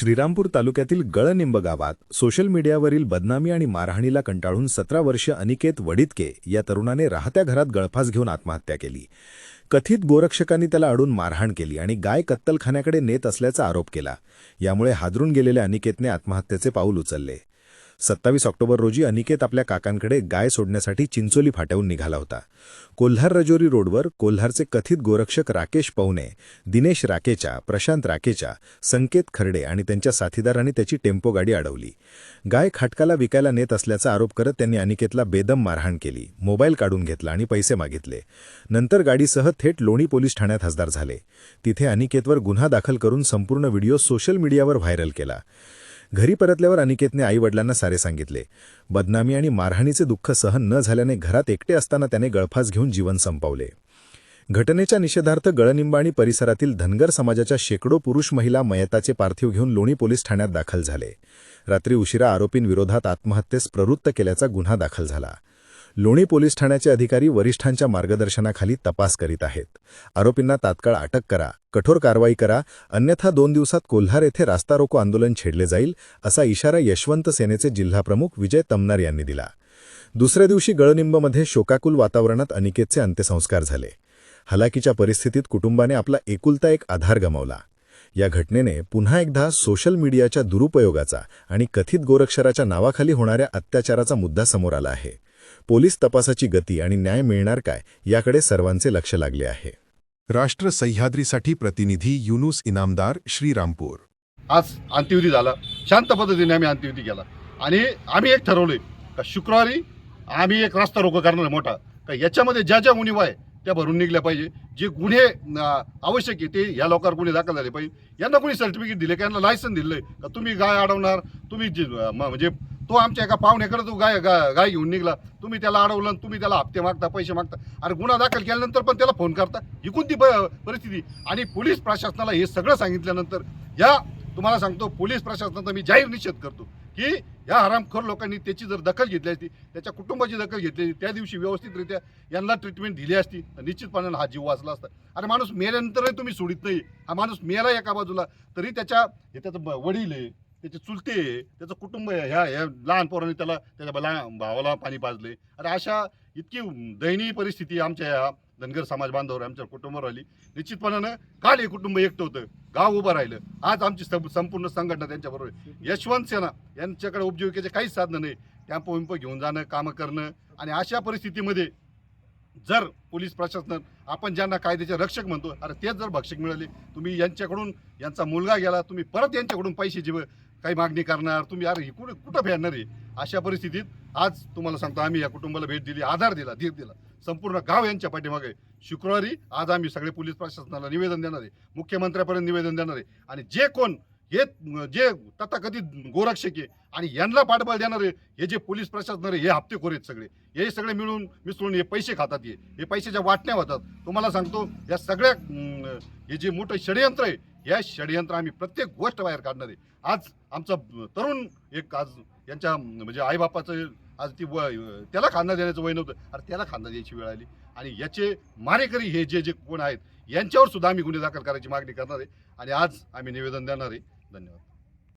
श्रीरामपूर तालुक्यातील गळनिंब गावात सोशल मीडियावरील बदनामी आणि मारहाणीला कंटाळून सतरा वर्ष अनिकेत वडितके या तरुणाने राहत्या घरात गळफास घेऊन आत्महत्या केली. कथित गोरक्षकांनी त्याला अडून मारहाण केली आणि गाय कत्तलखान्याकडे नेत असल्याचा आरोप केला. यामुळे हादरून गेलेल्या अनिकेतने आत्महत्येचे पाऊल उचलले. सत्तावीस ऑक्टोबर रोजी अनिकेत आपल्या काकांकडे गाय सोडण्यासाठी चिंचोली फाट्याहून निघाला होता. कोल्हार रजोरी रोडवर कोल्हारचे कथित गोरक्षक राकेश पवने दिनेश राकेच्या प्रशांत राकेच्या संकेत खर्डे आणि त्यांच्या साथीदारांनी त्याची टेम्पो गाडी अडवली. गाय खाटकाला विकायला नेत असल्याचा आरोप करत त्यांनी अनिकेतला बेदम मारहाण केली. मोबाईल काढून घेतला आणि पैसे मागितले. नंतर गाडीसह थेट लोणी पोलीस ठाण्यात हजदार झाले. तिथे अनिकेतवर गुन्हा दाखल करून संपूर्ण व्हिडिओ सोशल मीडियावर व्हायरल केला. घरी परतल्यावर अनिकेतने आईवडिलांना सारे सांगितले. बदनामी आणि मारहाणीचे दुःख सहन न झाल्याने घरात एकटे असताना त्याने गळफास घेऊन जीवन संपवले. घटनेच्या निषेधार्थ गळनिंबाणी आणि परिसरातील धनगर समाजाच्या शेकडो पुरुष महिला मयताचे पार्थिव घेऊन लोणी पोलीस ठाण्यात दाखल झाले. रात्री उशिरा आरोपींविरोधात आत्महत्येस प्रवृत्त केल्याचा गुन्हा दाखल झाला. लोणी पोलीस ठाण्याचे अधिकारी वरिष्ठांच्या मार्गदर्शनाखाली तपास करीत आहेत. आरोपींना तात्काळ अटक करा कठोर कारवाई करा अन्यथा दोन दिवसात कोल्हार येथे रास्ता रोको आंदोलन छेडले जाईल असा इशारा यशवंत सेनेचे जिल्हाप्रमुख विजय तमनार यांनी दिला. दुसऱ्या दिवशी गळनिंबमध्ये शोकाकुल वातावरणात अनिकेतचे अंत्यसंस्कार झाले. हलाकीच्या परिस्थितीत कुटुंबाने आपला एकुलता एक आधार गमावला. या घटनेने पुन्हा एकदा सोशल मीडियाच्या दुरुपयोगाचा आणि कथित गोरक्षराच्या नावाखाली होणाऱ्या अत्याचाराचा मुद्दा समोर आला आहे. पोलीस तपासाची गती आणि न्याय मिळणार काय याकडे सर्वांचे लक्ष लागले आहे. राष्ट्र सह्याद्रीसाठी प्रतिनिधी युनुस इनामदार श्रीरामपूर. आज अंत्यविधी झाला. शांत पद्धतीने आम्ही अंत्यविधी केला. आणि आम्ही एक ठरवलंय का शुक्रवारी आम्ही एक रस्ता रोको करणार मोठा. का याच्यामध्ये ज्या ज्या उणीवा आहे त्या भरून निघल्या पाहिजे. जे गुन्हे आवश्यक आहे ते या लोकांवर गुन्हे दाखल झाले पाहिजे. यांना कोणी सर्टिफिकेट दिले का? यांना लायसन दिलंय का? तुम्ही गाय अडवणार तुम्ही म्हणजे तो आमच्या एका पाहुण्याकडे तो गाय गा- गाय घेऊन निघला. तुम्ही त्याला अडवलं आणि तुम्ही त्याला हप्ते मागता पैसे मागता. अरे गुन्हा दाखल केल्यानंतर पण त्याला फोन करता. ही कोणती परिस्थिती. आणि पोलीस प्रशासनाला हे सगळं सांगितल्यानंतर या तुम्हाला सांगतो पोलीस प्रशासनाचा मी जाहीर निषेध करतो की या हरामखोर लोकांनी त्याची जर दखल घेतली असती त्याच्या कुटुंबाची दखल घेतली असती, त्या दिवशी व्यवस्थितरित्या यांना ट्रीटमेंट दिली असती तर निश्चितपणाने हा जीव वाचला असता. आणि माणूस मेल्यानंतरही तुम्ही सोडित नाही. हा माणूस मेला एका बाजूला तरी त्याच्या त्याचं वडील आहे त्याचे चुलते आहे त्याचं कुटुंब आहे ह्या ह्या लहान पोरांनी त्याला त्याच्या लहान भावाला पाणी पाजले. अरे अशा इतकी दयनीय परिस्थिती आमच्या या धनगर समाज बांधवावर आमच्या कुटुंबावर आली. निश्चितपणानं काल हे कुटुंब एकटं होतं. गाव उभं राहिलं. आज आमची संपूर्ण संघटना त्यांच्याबरोबर यशवंत सेना यांच्याकडे उपजीविकेचे काहीच साधनं नाही. टॅम्पो विम्पो घेऊन जाणं कामं करणं आणि अशा परिस्थितीमध्ये जर पोलीस प्रशासन आपण ज्यांना कायद्याचे रक्षक म्हणतो अरे तेच जर भक्षक मिळाले तुम्ही यांच्याकडून यांचा मुलगा गेला तुम्ही परत यांच्याकडून पैसे जीव काही मागणी करणार तुम्ही अरे हे कुठं कुठं फेडणार आहे? अशा परिस्थितीत आज तुम्हाला सांगतो आम्ही या कुटुंबाला भेट दिली आधार दिला धीर दिला. संपूर्ण गाव यांच्या पाठीमागे शुक्रवारी आज आम्ही सगळे पोलीस प्रशासनाला निवेदन देणार आहे. मुख्यमंत्र्यापर्यंत निवेदन देणार आहे. आणि जे कोण हे जे तथाकथित गोरक्षक आहे आणि यांना पाठबळ देणारे हे जे पोलीस प्रशासन आहे हे हप्तेखोर आहेत सगळे हे सगळे मिळून मिसळून हे पैसे खातात हे. हे पैशाच्या वाटण्या होतात. तुम्हाला सांगतो या सगळ्या हे जे मोठं षडयंत्र आहे या षडयंत्र आम्ही प्रत्येक गोष्ट बाहेर काढणार आहे. आज आमचा तरुण एक आज यांच्या म्हणजे आईबापाचं आज ती व त्याला खांदा देण्याचं वय नव्हतं. अरे त्याला खांदा द्यायची वेळ आली. आणि याचे मारेकरी हे जे जे कोण आहेत यांच्यावर सुद्धा आम्ही गुन्हे दाखल करायची मागणी करणार आहे. आणि आज आम्ही निवेदन देणार आहे. धन्यवाद.